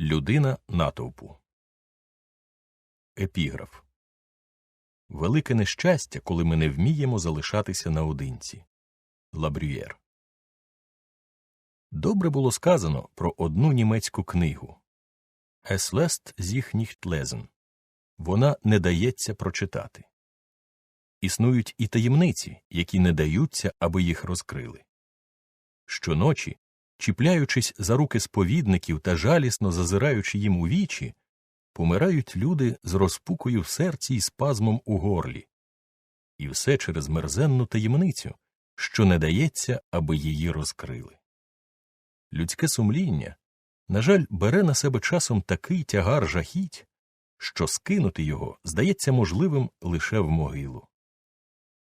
Людина натовпу. Епіграф Велике нещастя, коли ми не вміємо залишатися наодинці. Лабрюєр. Добре було сказано про одну німецьку книгу Es lässt sich. Вона не дається прочитати. Існують і таємниці, які не даються, аби їх розкрили. Щоночі, чіпляючись за руки сповідників та жалісно зазираючи їм у вічі, помирають люди з розпукою в серці і спазмом у горлі. І все через мерзенну таємницю, що не дається, аби її розкрили. Людське сумління, на жаль, бере на себе часом такий тягар жахіть, що скинути його здається можливим лише в могилу.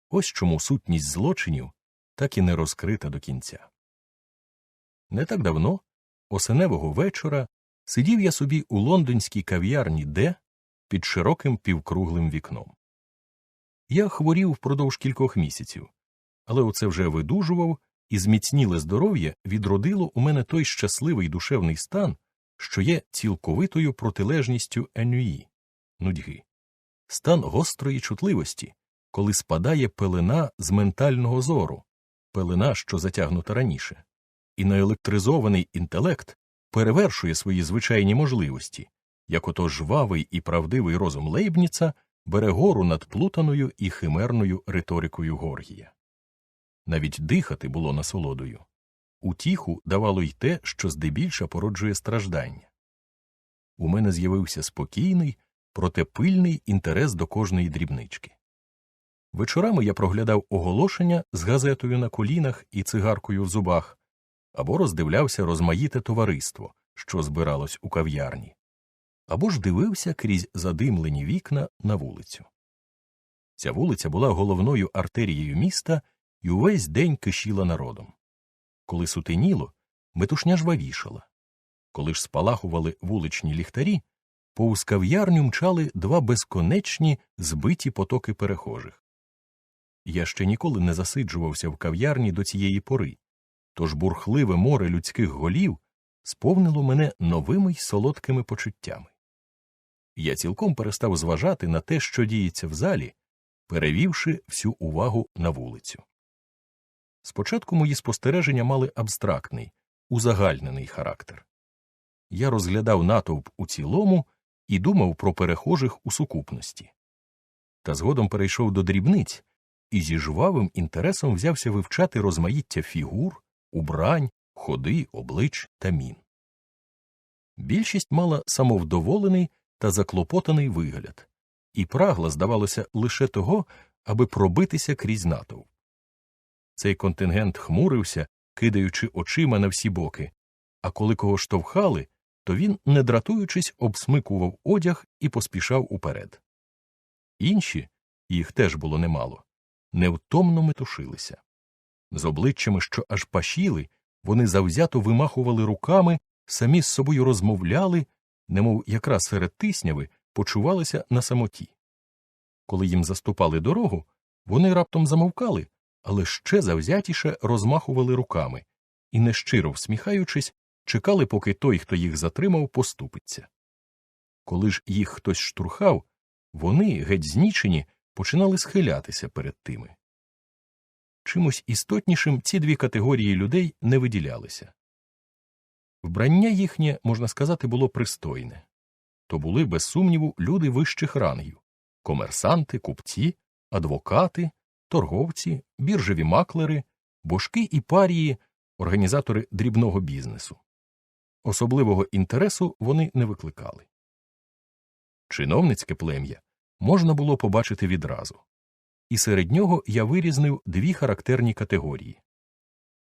Ось чому сутність злочинів так і не розкрита до кінця. Не так давно, осеневого вечора, сидів я собі у лондонській кав'ярні Де під широким півкруглим вікном. Я хворів впродовж кількох місяців, але оце вже видужував, і зміцніле здоров'я відродило у мене той щасливий душевний стан, що є цілковитою протилежністю енюї нудьги, стан гострої чутливості, коли спадає пелена з ментального зору, пелена, що затягнута раніше, і наелектризований інтелект перевершує свої звичайні можливості, як ото жвавий і правдивий розум Лейбніца бере гору над плутаною і химерною риторикою Горгія. Навіть дихати було насолодою. Утіху давало й те, що здебільша породжує страждання. У мене з'явився спокійний, проте пильний інтерес до кожної дрібнички. Вечорами я проглядав оголошення з газетою на колінах і цигаркою в зубах, або роздивлявся розмаїте товариство, що збиралось у кав'ярні, або ж дивився крізь задимлені вікна на вулицю. Ця вулиця була головною артерією міста і увесь день кишіла народом. Коли сутеніло, метушня жвавішала. Коли ж спалахували вуличні ліхтарі, повз кав'ярню мчали два безконечні збиті потоки перехожих. Я ще ніколи не засиджувався в кав'ярні до цієї пори, тож бурхливе море людських голів сповнило мене новими й солодкими почуттями. Я цілком перестав зважати на те, що діється в залі, перевівши всю увагу на вулицю. Спочатку мої спостереження мали абстрактний, узагальнений характер. Я розглядав натовп у цілому і думав про перехожих у сукупності. Та згодом перейшов до дрібниць і зі жвавим інтересом взявся вивчати розмаїття фігур, убрань, ходи, облич та мін. Більшість мала самовдоволений та заклопотаний вигляд, і прагла, здавалося, лише того, аби пробитися крізь натовп. Цей контингент хмурився, кидаючи очима на всі боки, а коли кого штовхали, то він, не дратуючись, обсмикував одяг і поспішав уперед. Інші, їх теж було немало, невтомно метушилися. З обличчями, що аж пашіли, вони завзято вимахували руками, самі з собою розмовляли, немов якраз серед тисняви почувалися на самоті. Коли їм заступали дорогу, вони раптом замовкали, але ще завзятіше розмахували руками і, нещиро всміхаючись, чекали, поки той, хто їх затримав, поступиться. Коли ж їх хтось штурхав, вони, геть знічені, починали схилятися перед тими. Чимось істотнішим ці дві категорії людей не виділялися. Вбрання їхнє, можна сказати, було пристойне то були, без сумніву, люди вищих рангів комерсанти, купці, адвокати, торговці, біржеві маклери, божки і парії, організатори дрібного бізнесу. Особливого інтересу вони не викликали. Чиновницьке плем'я можна було побачити відразу, і серед нього я вирізнив дві характерні категорії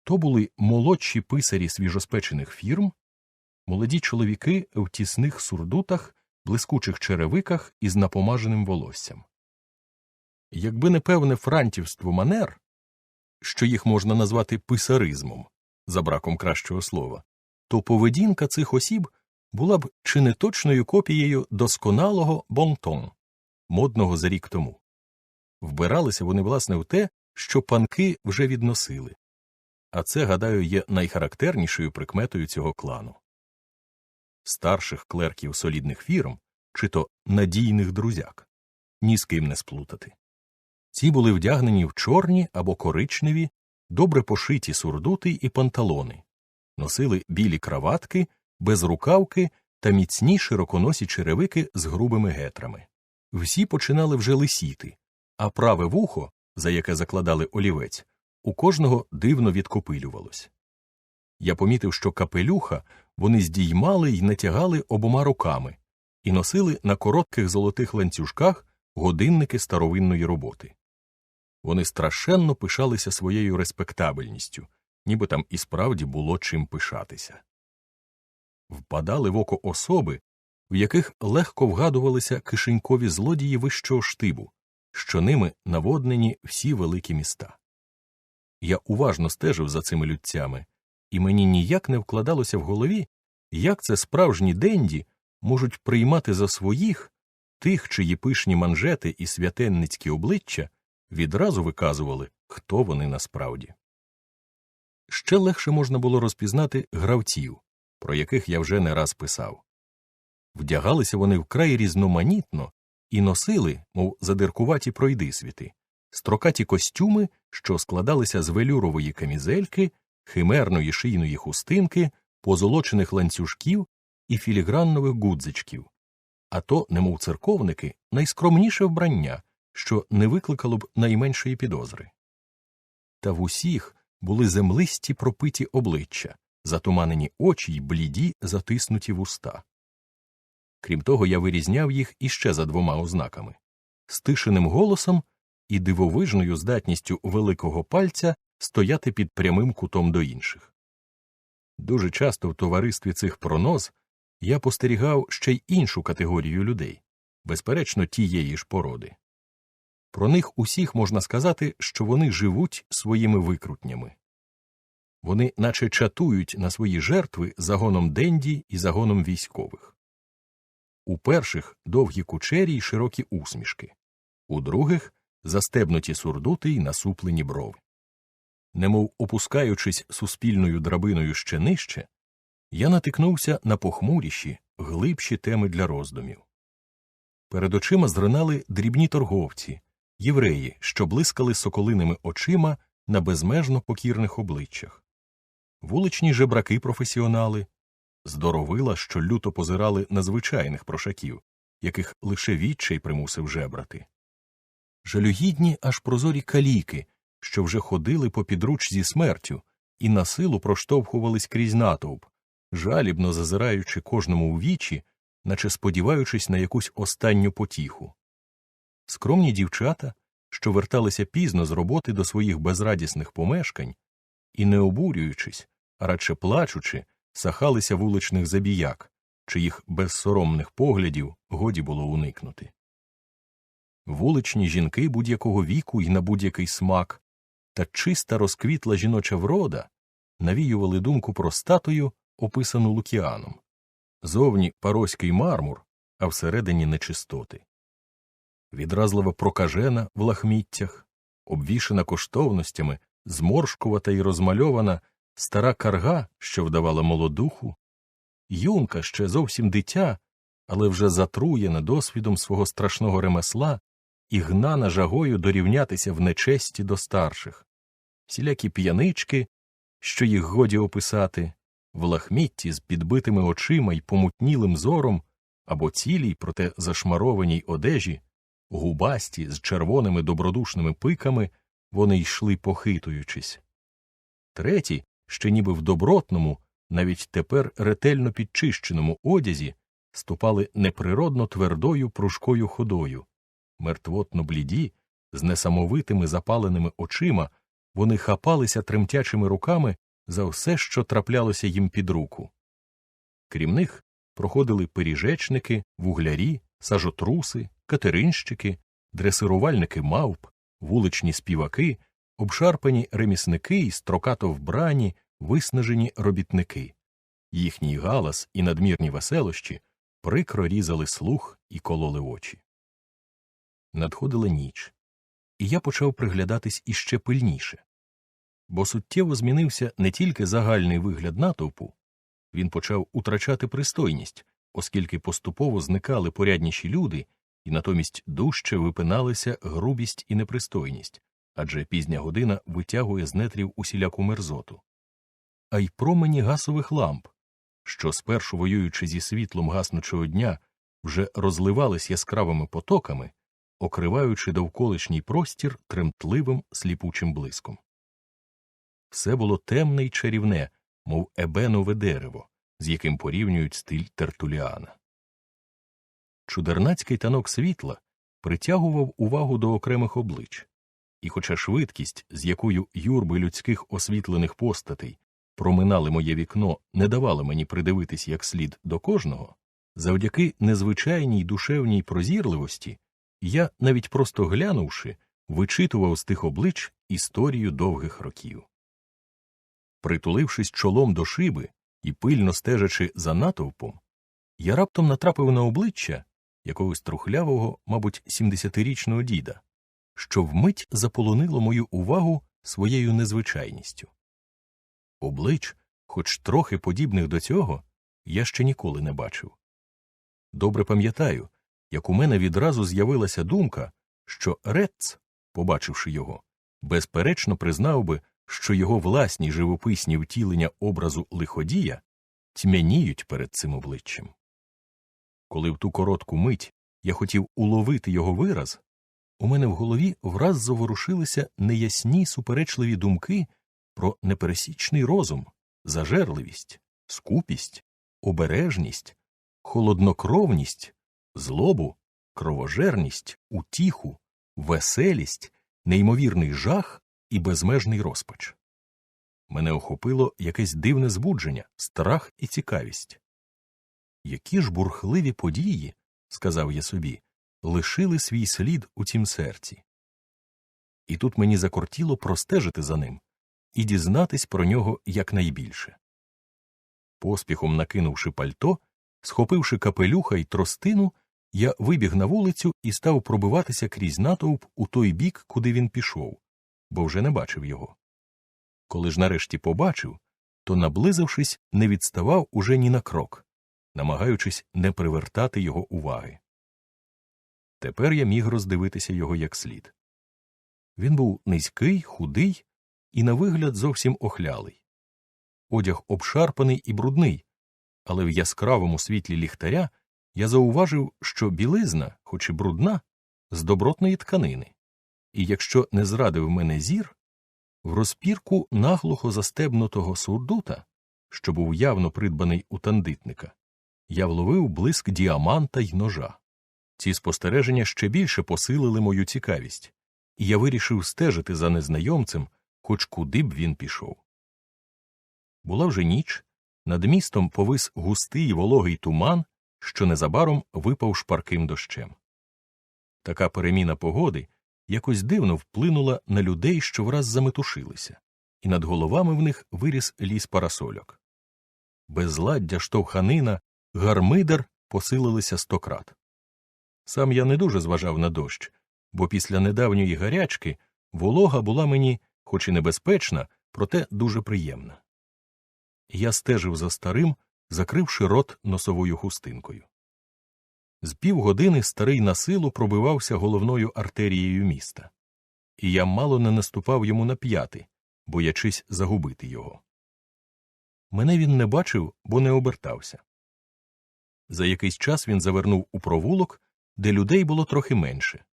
то були молодші писарі свіжоспечених фірм, молоді чоловіки в тісних сурдутах, блискучих черевиках із напомаженим волоссям. Якби не певне франтівство манер, що їх можна назвати писаризмом, за браком кращого слова, то поведінка цих осіб була б чи не точною копією досконалого бонтон, модного за рік тому. Вбиралися вони, власне, в те, що панки вже відносили, а це, гадаю, є найхарактернішою прикметою цього клану. старших клерків солідних фірм, чи то надійних друзяк, ні з ким не сплутати. Ці були вдягнені в чорні або коричневі, добре пошиті сурдути і панталони, носили білі краватки, безрукавки та міцні широконосі черевики з грубими гетрами. Всі починали вже лисіти, а праве вухо, за яке закладали олівець, у кожного дивно відкопилювалось. Я помітив, що капелюха вони здіймали й натягали обома руками і носили на коротких золотих ланцюжках годинники старовинної роботи. Вони страшенно пишалися своєю респектабельністю, ніби там і справді було чим пишатися. Впадали в око особи, в яких легко вгадувалися кишенькові злодії вищого штибу, що ними наводнені всі великі міста. Я уважно стежив за цими людцями, і мені ніяк не вкладалося в голові, як це справжні денді можуть приймати за своїх тих, чиї пишні манжети і святенницькі обличчя відразу виказували, хто вони насправді. Ще легше можна було розпізнати гравців, про яких я вже не раз писав. Вдягалися вони вкрай різноманітно і носили, мов задиркуваті пройдисвіти, строкаті костюми, що складалися з велюрової камізельки, химерної шийної хустинки, позолочених ланцюжків і філіграннових гудзичків, а то, немов церковники, найскромніше вбрання, що не викликало б найменшої підозри. Та в усіх були землисті пропиті обличчя, затуманені очі й бліді, затиснуті вуста. Крім того, я вирізняв їх іще за двома ознаками стишеним голосом і дивовижною здатністю великого пальця стояти під прямим кутом до інших. Дуже часто в товаристві цих проноз я постерігав ще й іншу категорію людей, безперечно, тієї ж породи. Про них усіх можна сказати, що вони живуть своїми викрутнями. Вони наче чатують на свої жертви загоном денді і загоном військових. У перших довгі кучері й широкі усмішки, у других застебнуті сурдути й насуплені брови. Немов опускаючись суспільною драбиною ще нижче, я натикнувся на похмуріші, глибші теми для роздумів. Перед очима зринали дрібні торговці, євреї, що блискали соколиними очима на безмежно покірних обличчях, вуличні жебраки професіонали, здоровила, що люто позирали на звичайних прошаків, яких лише відчай примусив жебрати, жалюгідні аж прозорі каліки, що вже ходили по підруч зі смертю і на силу проштовхувались крізь натовп, жалібно зазираючи кожному у вічі, наче сподіваючись на якусь останню потіху. Скромні дівчата, що верталися пізно з роботи до своїх безрадісних помешкань, і, не обурюючись, а радше плачучи, сахалися вуличних забіяк, чиїх безсоромних поглядів годі було уникнути. Вуличні жінки будь-якого віку і на будь-який смак, та чиста розквітла жіноча врода навіювали думку про статую, описану Лукіаном зовні пароський мармур, а всередині нечистоти. Відразлива прокажена в лахміттях, обвішена коштовностями, зморшкувата й розмальована стара карга, що вдавала молодуху, юнка ще зовсім дитя, але вже затруєна досвідом свого страшного ремесла і гнана жагою дорівнятися в нечесті до старших, всілякі п'янички, що їх годі описати, в лахмітті з підбитими очима й помутнілим зором або цілій, проте зашмарованій одежі, губасті з червоними добродушними пиками вони йшли похитуючись. Треті, ще ніби в добротному, навіть тепер ретельно підчищеному одязі, ступали неприродно твердою пружкою ходою, мертвотно бліді, з несамовитими запаленими очима, вони хапалися тремтячими руками за все, що траплялося їм під руку. Крім них проходили пиріжечники, вуглярі, сажотруси, катеринщики, дресирувальники мавп, вуличні співаки, обшарпані ремісники і строкато вбрані, виснажені робітники. Їхній галас і надмірні веселощі прикро різали слух і кололи очі. Надходила ніч, і я почав приглядатись іще пильніше бо суттєво змінився не тільки загальний вигляд натовпу, він почав утрачати пристойність, оскільки поступово зникали порядніші люди, і натомість дужче випиналися грубість і непристойність, адже пізня година витягує з нетрів усіляку мерзоту. А й промені гасових ламп, що, спершу воюючи зі світлом гаснучого дня, вже розливались яскравими потоками, окриваючи довколишній простір тремтливим сліпучим блиском. Все було темне й чарівне, мов ебенове дерево, з яким порівнюють стиль тертуліана. Чудернацький танок світла притягував увагу до окремих облич, і, хоча швидкість, з якою юрби людських освітлених постатей проминали моє вікно, не давала мені придивитись як слід до кожного, завдяки незвичайній душевній прозірливості я, навіть просто глянувши, вичитував з тих облич історію довгих років. Притулившись чолом до шиби і пильно стежачи за натовпом, я раптом натрапив на обличчя якогось трухлявого, мабуть, сімдесятирічного діда, що вмить заполонило мою увагу своєю незвичайністю. Облич, хоч трохи подібних до цього, я ще ніколи не бачив. Добре пам'ятаю, як у мене відразу з'явилася думка, що Рец, побачивши його, безперечно признав би, що його власні живописні втілення образу лиходія тьмяніють перед цим обличчям. Коли в ту коротку мить я хотів уловити його вираз, у мене в голові враз заворушилися неясні суперечливі думки про непересічний розум, зажерливість, скупість, обережність, холоднокровність, злобу, кровожерність, утіху, веселість, неймовірний жах і безмежний розпач. Мене охопило якесь дивне збудження, страх і цікавість. Які ж бурхливі події, сказав я собі, лишили свій слід у цім серці. І тут мені закортіло простежити за ним і дізнатись про нього якнайбільше. Поспіхом накинувши пальто, схопивши капелюха й тростину, я вибіг на вулицю і став пробиватися крізь натовп у той бік, куди він пішов, бо вже не бачив його. Коли ж нарешті побачив, то, наблизившись, не відставав уже ні на крок, намагаючись не привертати його уваги. Тепер я міг роздивитися його як слід. Він був низький, худий і, на вигляд, зовсім охлялий. Одяг обшарпаний і брудний, але в яскравому світлі ліхтаря я зауважив, що білизна, хоч і брудна, з добротної тканини, і якщо не зрадив мене зір, в розпірку наглухо застебнутого сурдута, що був явно придбаний у тандитника, я вловив блиск діаманта й ножа. Ці спостереження ще більше посилили мою цікавість, і я вирішив стежити за незнайомцем, хоч куди б він пішов. Була вже ніч, над містом повис густий вологий туман, що незабаром випав шпарким дощем. Така переміна погоди якось дивно вплинула на людей, що враз заметушилися, і над головами в них виріс ліс парасольок. Безладдя, штовханина, гармидер посилилися стократ. Сам я не дуже зважав на дощ, бо після недавньої гарячки волога була мені, хоч і небезпечна, проте дуже приємна. Я стежив за старим, закривши рот носовою хустинкою. З півгодини старий на силу пробивався головною артерією міста, і я мало не наступав йому на п'яти, боячись загубити його. Мене він не бачив, бо не обертався. За якийсь час він завернув у провулок, де людей було трохи менше.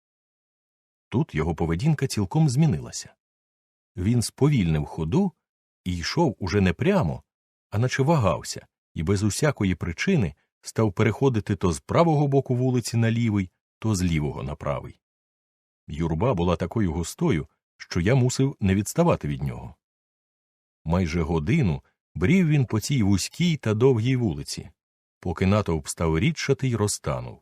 Тут його поведінка цілком змінилася. Він сповільнив ходу і йшов уже не прямо, а наче вагався, і без усякої причини став переходити то з правого боку вулиці на лівий, то з лівого на правий. Юрба була такою густою, що я мусив не відставати від нього. Майже годину брів він по цій вузькій та довгій вулиці, поки натовп став рідшати й розтанув.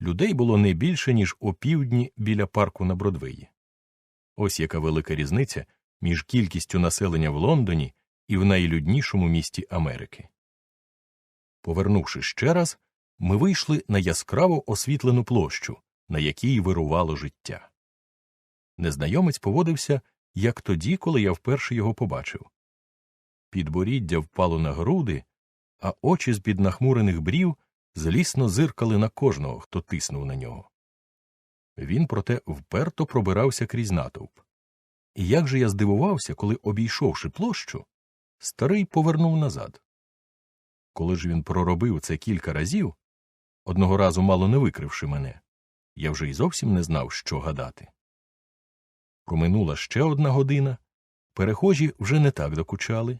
Людей було не більше, ніж опівдні біля парку на Бродвеї. Ось яка велика різниця між кількістю населення в Лондоні і в найлюднішому місті Америки. Повернувши ще раз, ми вийшли на яскраво освітлену площу, на якій вирувало життя. Незнайомець поводився, як тоді, коли я вперше його побачив. Підборіддя впало на груди, а очі з під нахмурених брів злісно зиркали на кожного, хто тиснув на нього. Він, проте, вперто пробирався крізь натовп. І як же я здивувався, коли, обійшовши площу, старий повернув назад. Коли ж він проробив це кілька разів, одного разу мало не викривши мене, я вже й зовсім не знав, що гадати. Проминула ще одна година, перехожі вже не так докучали.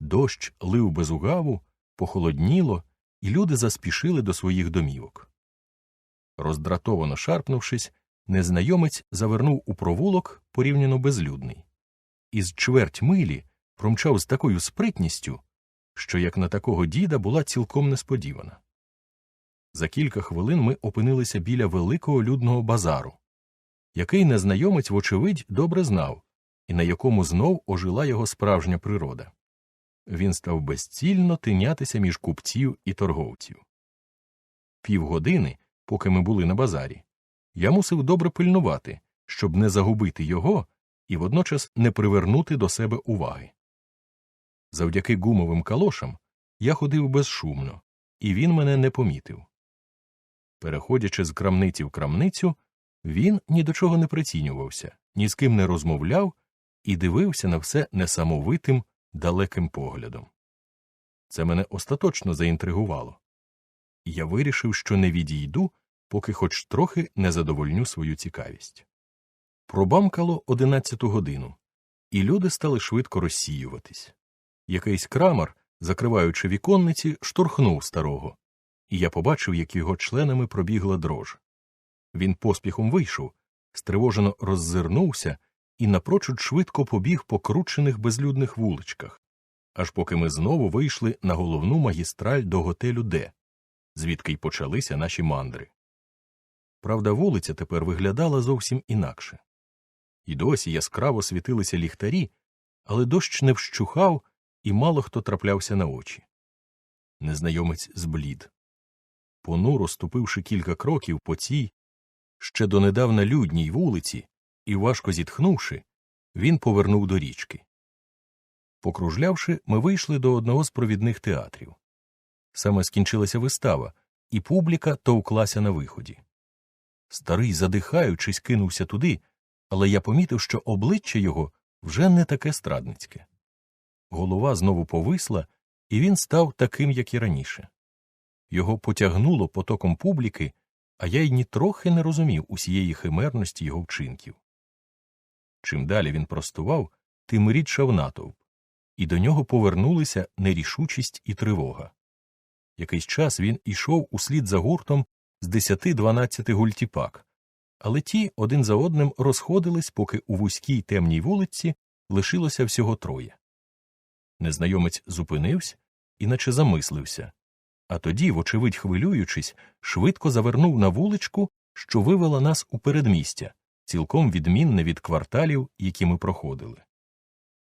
Дощ лив без угаву, похолодніло, і люди заспішили до своїх домівок. Роздратовано шарпнувшись, незнайомець завернув у провулок порівняно безлюдний. Із чверть милі промчав з такою спритністю, що, як на такого діда, була цілком несподівана. За кілька хвилин ми опинилися біля великого людного базару, який незнайомець, вочевидь, добре знав, і на якому знов ожила його справжня природа. Він став безцільно тинятися між купців і торговців. Півгодини, поки ми були на базарі, я мусив добре пильнувати, щоб не загубити його і водночас не привернути до себе уваги. Завдяки гумовим калошам я ходив безшумно, і він мене не помітив. Переходячи з крамниці в крамницю, він ні до чого не прицінювався, ні з ким не розмовляв і дивився на все несамовитим, далеким поглядом. Це мене остаточно заінтригувало. Я вирішив, що не відійду, поки хоч трохи не задовольню свою цікавість. Пробамкало одинадцяту годину, і люди стали швидко розсіюватись. Якийсь крамар, закриваючи віконниці, штурхнув старого, і я побачив, як його членами пробігла дрож. Він поспіхом вийшов, стривожено роззирнувся і напрочуд швидко побіг по кручених безлюдних вуличках, аж поки ми знову вийшли на головну магістраль до готелю Д, звідки й почалися наші мандри. Правда, вулиця тепер виглядала зовсім інакше. І досі яскраво світилися ліхтарі, але дощ не вщухав, і мало хто траплявся на очі. Незнайомець зблід. Понуро ступивши кілька кроків по цій, ще донедавна людній вулиці, і, важко зітхнувши, він повернув до річки. Покружлявши, ми вийшли до одного з провідних театрів. Саме скінчилася вистава, і публіка товклася на виході. Старий, задихаючись, кинувся туди, але я помітив, що обличчя його вже не таке страдницьке. Голова знову повисла, і він став таким, як і раніше. Його потягнуло потоком публіки, а я й нітрохи не розумів усієї химерності його вчинків. Чим далі він простував, тим рідшав натовп, і до нього повернулися нерішучість і тривога. Якийсь час він ішов услід за гуртом з десяти-дванадцяти гультіпак, але ті один за одним розходились, поки у вузькій темній вулиці лишилося всього троє. Незнайомець зупинився і наче замислився, а тоді, вочевидь хвилюючись, швидко завернув на вуличку, що вивела нас у передмістя, цілком відмінне від кварталів, які ми проходили.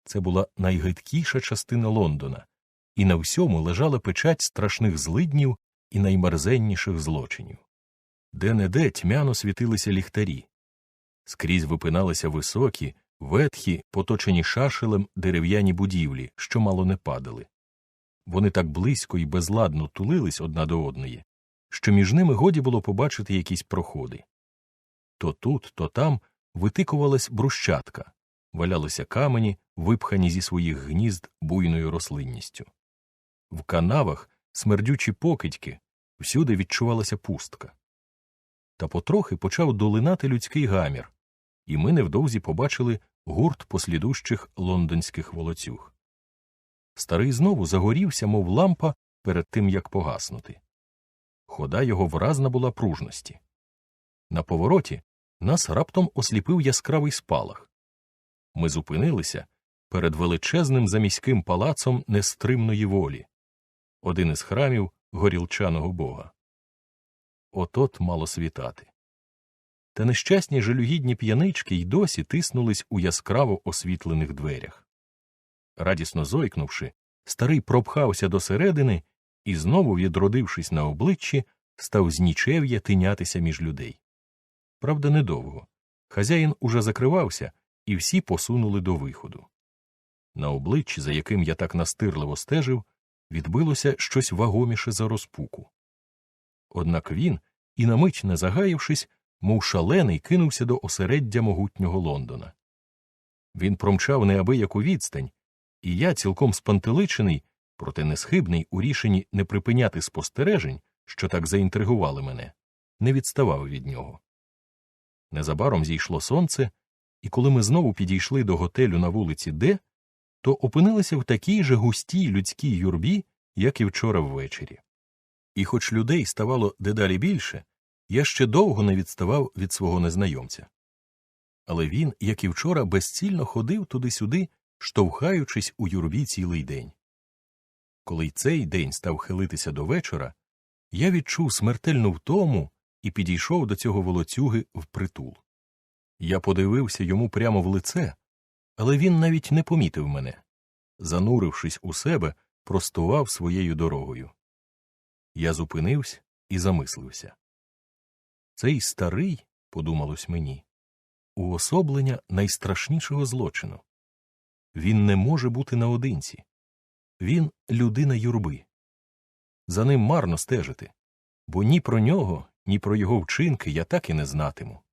Це була найгидкіша частина Лондона, і на всьому лежала печать страшних злиднів і наймерзенніших злочинів. Де не де тьмяно світилися ліхтарі, скрізь випиналися високі, ветхі, поточені шашелем дерев'яні будівлі, що мало не падали. Вони так близько і безладно тулились одна до одної, що між ними годі було побачити якісь проходи. То тут, то там витикувалась брущатка, валялися камені, випхані зі своїх гнізд буйною рослинністю. В канавах смердючі покидьки, всюди відчувалася пустка. Та потрохи почав долинати людський гамір, і ми невдовзі побачили гурт послідущих лондонських волоцюг. Старий знову загорівся, мов лампа, перед тим як погаснути. Хода його вразна була пружності. На повороті нас раптом осліпив яскравий спалах. Ми зупинилися перед величезним заміським палацом нестримної волі, один із храмів горілчаного бога. От-от мало світати. Та нещасні жалюгідні п'янички й досі тиснулись у яскраво освітлених дверях. Радісно зойкнувши, старий пропхався до середини і, знову, відродившись на обличчі, став знічев'я тинятися між людей. Правда, недовго. Хазяїн уже закривався, і всі посунули до виходу. На обличчі, за яким я так настирливо стежив, відбилося щось вагоміше за розпуку. Однак він, і на мить не загаявшись, мов шалений, кинувся до осереддя могутнього Лондона. Він промчав неабияку відстань, і я, цілком спантеличений, проте несхибний у рішенні не припиняти спостережень, що так заінтригували мене, не відставав від нього. Незабаром зійшло сонце, і коли ми знову підійшли до готелю на вулиці Д, то опинилися в такій же густій людській юрбі, як і вчора ввечері. І хоч людей ставало дедалі більше, я ще довго не відставав від свого незнайомця. Але він, як і вчора, безцільно ходив туди-сюди, штовхаючись у юрбі цілий день. Коли й цей день став хилитися до вечора, я відчув смертельну втому і підійшов до цього волоцюги впритул. Я подивився йому прямо в лице, але він навіть не помітив мене. Занурившись у себе, простував своєю дорогою. Я зупинився і замислився. Цей старий, подумалось мені, уособлення найстрашнішого злочину. Він не може бути наодинці. Він людина юрби. За ним марно стежити, бо ні про нього, ні про його вчинки я так і не знатиму.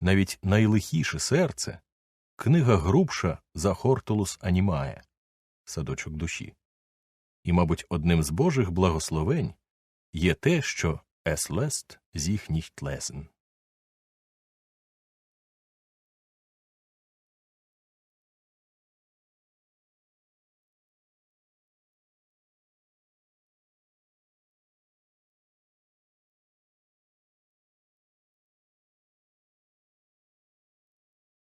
Навіть найлихіше серце книга грубша за Хортулус Анімає садочок душі. І, мабуть, одним з Божих благословень є те, що «Es lest sich nicht lesen».